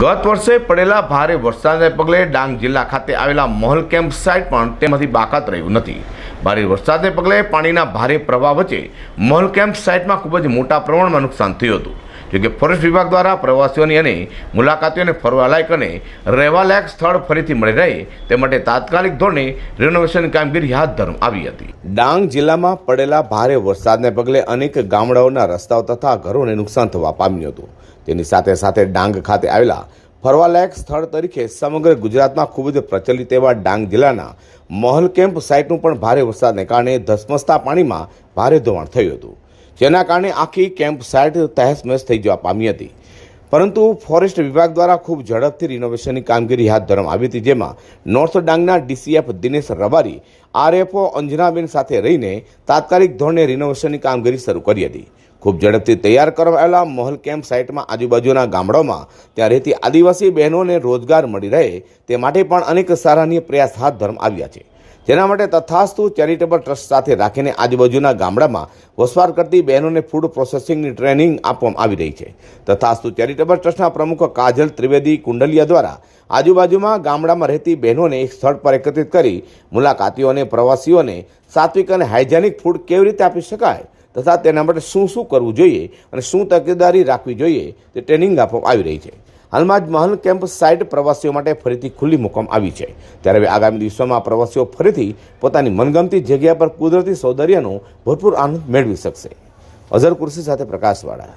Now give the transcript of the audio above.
ગત વર્ષે પડેલા ભારે વરસાદને પગલે ડાંગ જિલ્લા ખાતે આવેલા મહલ કેમ્પ સાઇટ પણ તેમાંથી બાકાત રહ્યું નથી. ભારે વરસાદને પગલે પાણીના ભારે પ્રવાહ વચ્ચે મહલ કેમ્પ સાઇટમાં ખૂબ જ મોટા પ્રમાણમાં નુકસાન થયું હતું. જોકે ફોરેસ્ટ વિભાગ દ્વારા પ્રવાસીઓની અને મુલાકાતીઓને ફરવાલાયક અને રહેવાલાયક સ્થળ ફરીથી મળી રહે તે માટે તાત્કાલિક ધોરણે રિનોવેશન કામગીરી હાથ ધરવામાં આવી હતી. ડાંગ જિલ્લામાં પડેલા ભારે વરસાદને પગલે અનેક ગામડાઓના રસ્તાઓ તથા ઘરોને નુકસાન થવા પામ્યું હતું. તેની સાથે સાથે ડાંગ ખાતે આવેલા ફરવાલાયક સ્થળ તરીકે સમગ્ર ગુજરાતમાં ખૂબ જ પ્રચલિત એવા ડાંગ જિલ્લાના મહલ કેમ્પ સાઇટનું પણ ભારે વરસાદને કારણે ધસમસતા પાણીમાં ભારે ધોવાણ થયું હતું. જેના કારણે આખી કેમ્પ સાઇટ તહેસમહેસ થઈ જવા પામી હતી. પરંતુ ફોરેસ્ટ વિભાગ દ્વારા ખૂબ ઝડપથી રિનોવેશનની કામગીરી હાથ ધરવામાં આવી હતી, જેમાં નોર્થ ડાંગના ડીસીએફ દિનેશ રબારી આરએફઓ અંજનાબેન સાથે રહીને તાત્કાલિક ધોરણે રિનોવેશનની કામગીરી શરૂ કરી હતી. ખૂબ ઝડપથી તૈયાર કરવામાં આવેલા મહલ કેમ્પ સાઇટમાં આજુબાજુના ગામડાઓમાં ત્યાં રહેતી આદિવાસી બહેનોને રોજગાર મળી રહે તે માટે પણ અનેક સરાહનીય પ્રયાસ હાથ ધરવામાં આવ્યા છે. જેના માટે તથાસ્તુ ચેરિટેબલ ટ્રસ્ટ સાથે રાખીને આજુબાજુના ગામડામાં વસવાટ કરતી બહેનોને ફૂડ પ્રોસેસિંગની ટ્રેનિંગ આપવામાં આવી રહી છે. તથાસ્તુ ચેરિટેબલ ટ્રસ્ટના પ્રમુખ કાજલ ત્રિવેદી કુંડલિયા દ્વારા આજુબાજુમાં ગામડામાં રહેતી બહેનોને એક સ્થળ પર એકત્રિત કરી મુલાકાતીઓ અને પ્રવાસીઓને સાત્વિક અને હાઇજેનિક ફૂડ કેવી રીતે આપી શકાય તથા તેના માટે શું શું કરવું જોઈએ અને શું તકેદારી રાખવી જોઈએ તે ટ્રેનિંગ આપવામાં આવી રહી છે. હાલમાં જ મહલ કેમ્પ સાઇટ પ્રવાસીઓ માટે ફરીથી ખુલ્લી મૂકવામાં આવી છે. ત્યારે આગામી દિવસોમાં પ્રવાસીઓ ફરીથી પોતાની મનગમતી જગ્યા પર કુદરતી સૌંદર્યનો ભરપૂર આનંદ મેળવી શકશે. અઝર કુર્સી સાથે પ્રકાશવાળા.